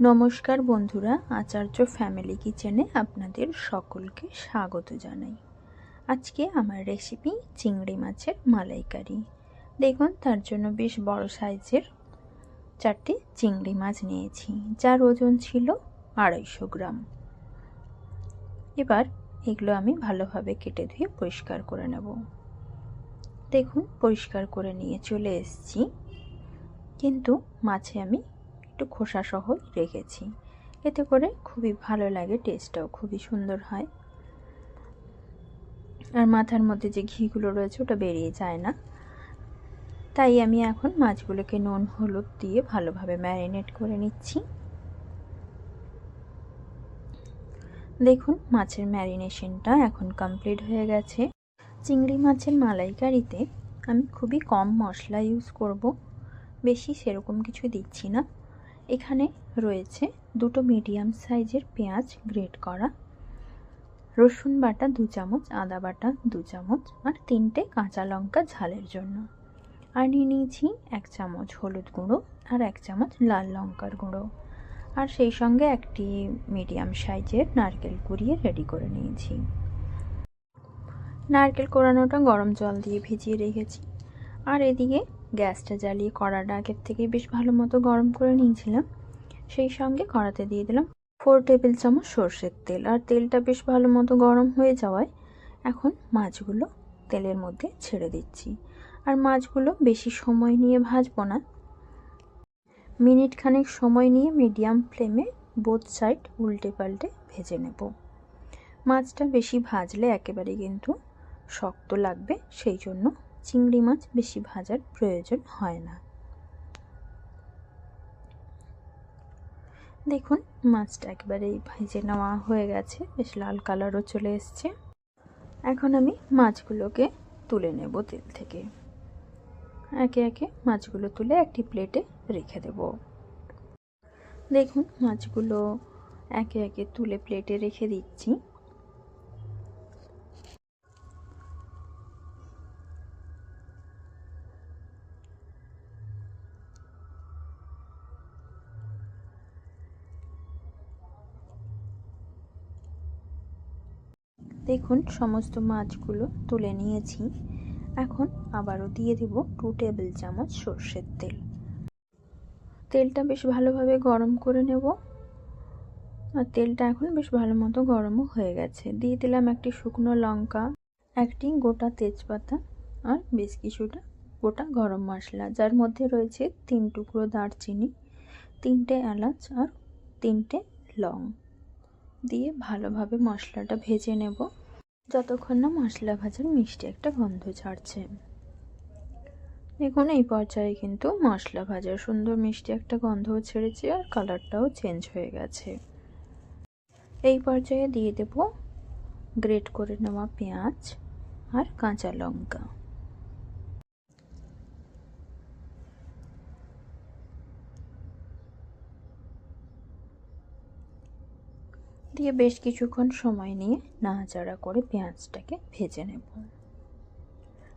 নমস্কার বন্ধুরা, আচার্য ফ্যামিলি কিচেনে আপনাদের সকলকে স্বাগত জানাই। আজকে আমার রেসিপি চিংড়ি মাছের মালাইকারি। দেখুন, তার জন্য বেশ বড় সাইজের চারটি চিংড়ি মাছ নিয়েছি, যার ওজন ছিল আড়াইশো গ্রাম। এবার এগুলো আমি ভালোভাবে কেটে ধুয়ে পরিষ্কার করে নেব। দেখুন, পরিষ্কার করে নিয়ে চলে এসেছি। কিন্তু মাছে আমি একটু খোসা সহ রেখেছি। এতে করে খুবই ভালো লাগে টেস্টটাও খুবই সুন্দর হয়। আর মাথার মধ্যে যে ঘিগুলো রয়েছে, ওটা বেরিয়ে যায় না। তাই আমি এখন মাছগুলোকে নুন, হলুদ দিয়ে ভালোভাবে ম্যারিনেট করে নিচ্ছি। দেখুন, মাছের ম্যারিনেশনটা এখন কমপ্লিট হয়ে গেছে। চিংড়ি মাছের মালাইকারিতে আমি খুবই কম মশলা ইউজ করব। বেশি সেরকম কিছু দিচ্ছি না। এখানে রয়েছে দুটো মিডিয়াম সাইজের পেঁয়াজ গ্রেট করা। রসুন বাটা দু চামচ, আদা বাটা দু চামচ আর তিনটে কাঁচা লঙ্কা ঝালের জন্য। আর নিয়ে নিয়েছি এক চামচ হলুদ গুঁড়ো আর এক চামচ লাল লঙ্কার গুঁড়ো। আর সেই সঙ্গে একটি মিডিয়াম সাইজের নারকেল কুড়িয়ে রেডি করে নিয়েছি। নারকেল কোরানোটা গরম জল দিয়ে ভিজিয়ে রেখেছি। আর এদিকে গ্যাসটা জ্বালিয়ে কড়াটা আগের থেকে বেশ ভালো মতো গরম করে নিয়েছিলাম। সেই সঙ্গে কড়াতে দিয়ে দিলাম ফোর টেবিল চামচ সর্ষের তেল। আর তেলটা বেশ ভালো মতো গরম হয়ে যাওয়ায় এখন মাছগুলো তেলের মধ্যে ছেড়ে দিচ্ছি। আর মাছগুলো বেশি সময় নিয়ে ভাজবো না। মিনিট খানেক সময় নিয়ে মিডিয়াম ফ্লেমে বোথ সাইড উল্টে পাল্টে ভেজে নেব। মাছটা বেশি ভাজলে একেবারে কিন্তু শক্ত লাগবে, সেই জন্য চিংড়ি মাছ বেশি ভাজার প্রয়োজন হয় না। দেখুন, মাছটা একেবারেই ভেজে নেওয়া হয়ে গেছে, বেশ লাল কালারও চলে এসছে। এখন আমি মাছগুলোকে তুলে নেব তেল থেকে। একে একে মাছগুলো তুলে একটি প্লেটে রেখে দেব। দেখুন, মাছগুলো একে একে তুলে প্লেটে রেখে দিচ্ছি। দেখুন, সমস্ত মাছগুলো তুলে নিয়েছি। এখন আবারও দিয়ে দেব টু টেবিল চামচ সর্ষের তেল। তেলটা বেশ ভালোভাবে গরম করে নেব। আর তেলটা এখন বেশ ভালো মতো গরমও হয়ে গেছে। দিয়ে দিলাম একটি শুকনো লঙ্কা, একটি গোটা তেজপাতা, আর বেশ কিছুটা গোটা গরম মশলা, যার মধ্যে রয়েছে তিন টুকরো দারচিনি, তিনটে এলাচ, আর তিনটে লং। দিয়ে ভালোভাবে মশলাটা ভেজে নেব। যতক্ষণ না মশলা ভাজার মিষ্টি একটা গন্ধ ছাড়ছে দেখুন, এই পর্যায়ে কিন্তু মশলা ভাজার সুন্দর মিষ্টি একটা গন্ধও ছেড়েছে আর কালারটাও চেঞ্জ হয়ে গেছে। এই পর্যায়ে দিয়ে দেব গ্রেট করে নেওয়া পেঁয়াজ আর কাঁচা লঙ্কা। দিয়ে বেশ কিছুক্ষণ সময় নিয়ে নাড়াচাড়া করে পেঁয়াজটাকে ভেজে নেব।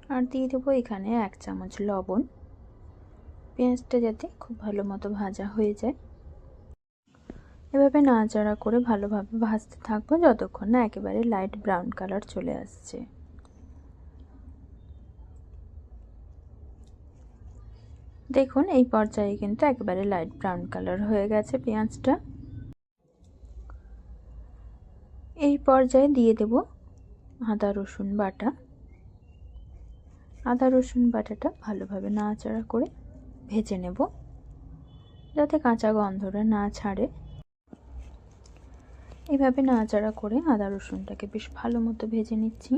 আর দিয়ে দেবো এখানে এক চামচ লবণ। পেঁয়াজটা যাতে খুব ভালো মতো ভাজা হয়ে যায়। এভাবে নাড়াচাড়া করে ভালোভাবে ভাজতে থাকব যতক্ষণ না একেবারে লাইট ব্রাউন কালার চলে আসছে। দেখুন, এই পর্যায়ে কিন্তু একেবারে লাইট ব্রাউন কালার হয়ে গেছে পেঁয়াজটা এই পর্যায়ে দিয়ে দেব আদা, রসুন বাটা। আদা, রসুন বাটাটা ভালোভাবে নাড়াচাড়া করে ভেজে নেব যাতে কাঁচা গন্ধটা না ছাড়ে। এইভাবে নাড়াচাড়া করে আদা, রসুনটাকে বেশ ভালো মতো ভেজে নিচ্ছি।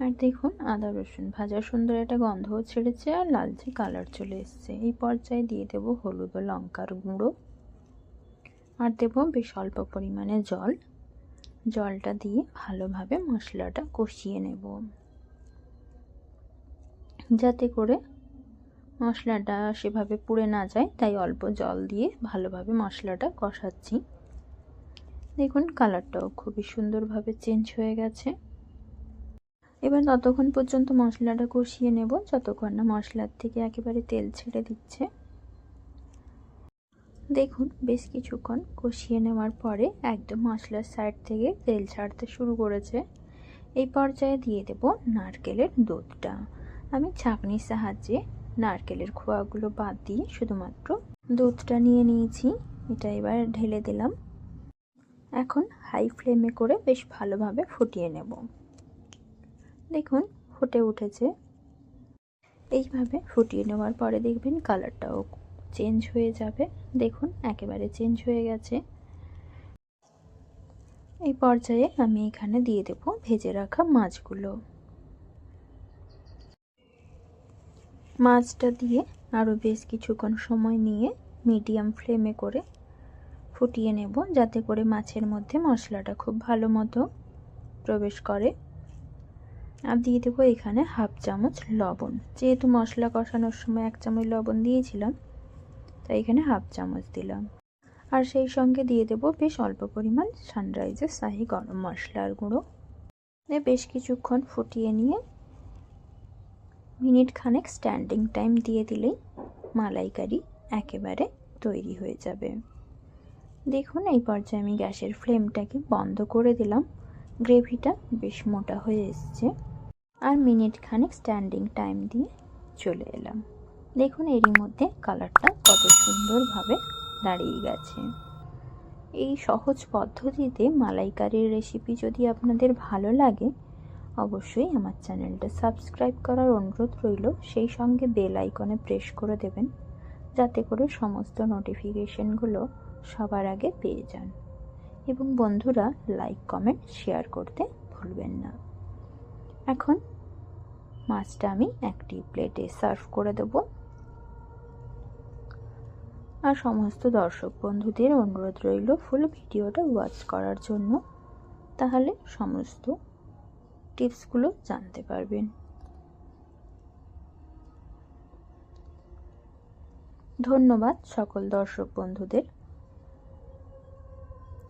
আর দেখুন, আদা, রসুন ভাজা সুন্দর একটা গন্ধও ছেড়েছে আর লালচে কালার চলে এসছে। এই পর্যায়ে দিয়ে দেব হলুদ ও লঙ্কার গুঁড়ো। আর দেব বেশ অল্প পরিমাণে জল। জলটা দিয়ে ভালোভাবে মশলাটা কষিয়ে নেব। যাতে করে মশলাটা সেভাবে পুড়ে না যায়, তাই অল্প জল দিয়ে ভালোভাবে মশলাটা কষাচ্ছি। দেখুন, কালারটাও খুবই সুন্দরভাবে চেঞ্জ হয়ে গেছে। এবার ততক্ষণ পর্যন্ত মশলাটা কষিয়ে নেব, যতক্ষণ না মশলার থেকে একেবারে তেল ছেড়ে দিচ্ছে। দেখুন, বেশ কিছুক্ষণ কষিয়ে নেওয়ার পরে একদম মশলার সাইড থেকে তেল ছাড়তে শুরু করেছে। এই পর্যায়ে দিয়ে দেব নারকেলের দুধটা। আমি ছাঁকনির সাহায্যে নারকেলের খোয়াগুলো বাদ দিয়ে শুধুমাত্র দুধটা নিয়ে নিয়েছি। এটা এবার ঢেলে দিলাম। এখন হাই ফ্লেমে করে বেশ ভালোভাবে ফুটিয়ে নেব। দেখুন, ফুটে উঠেছে। এইভাবে ফুটিয়ে নেওয়ার পরে দেখবেন কালারটাও চেঞ্জ হয়ে যাবে। দেখুন, একেবারে চেঞ্জ হয়ে গেছে। এই পর্যায়ে আমি এখানে দিয়ে দেব ভেজে রাখা মাছগুলো। মাছটা দিয়ে আরও বেশ কিছুক্ষণ সময় নিয়ে মিডিয়াম ফ্লেমে করে ফুটিয়ে নেব, যাতে করে মাছের মধ্যে মশলাটা খুব ভালো মতো প্রবেশ করে। আর দিয়ে দেবো এখানে হাফ চামচ লবণ। যেহেতু মশলা কষানোর সময় এক চামচ লবণ দিয়েছিলাম এখানে হাফ চামচ দিলাম। আর সেই সঙ্গে দিয়ে দেবো বেশ অল্প পরিমাণ সানরাইজের শাহি গরম মশলার গুঁড়ো। বেশ কিছুক্ষণ ফুটিয়ে নিয়ে মিনিট খানেক স্ট্যান্ডিং টাইম দিয়ে দিলেই মালাইকারি একেবারে তৈরি হয়ে যাবে। দেখুন, এই পর্যায়ে আমি গ্যাসের ফ্লেমটাকে বন্ধ করে দিলাম। গ্রেভিটা বেশ মোটা হয়ে এসছে। আর মিনিট খানেক স্ট্যান্ডিং টাইম দিয়ে চলে এলাম। দেখুন এরই মধ্যে কালারটা কত সুন্দরভাবে দাঁড়িয়ে গেছে। এই সহজ পদ্ধতিতে মালাইকারির রেসিপি যদি আপনাদের ভালো লাগে, অবশ্যই আমার চ্যানেলটা সাবস্ক্রাইব করার অনুরোধ রইল। সেই সঙ্গে বেল আইকনে প্রেস করে দেবেন, যাতে করে সমস্ত নোটিফিকেশনগুলো সবার আগে পেয়ে যান। এবং বন্ধুরা লাইক কমেন্ট শেয়ার করতে ভুলবেন না। এখন মাছটা আমি একটি প্লেটে সার্ভ করে দেব। আর সমস্ত দর্শক বন্ধুদের অনুরোধ রইল ফুল ভিডিওটা ওয়াচ করার জন্য। তাহলে সমস্ত টিপসগুলো জানতে পারবেন। ধন্যবাদ সকল দর্শক বন্ধুদের।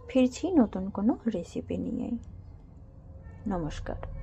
ফিরছি নতুন কোনো রেসিপি নিয়ে। নমস্কার।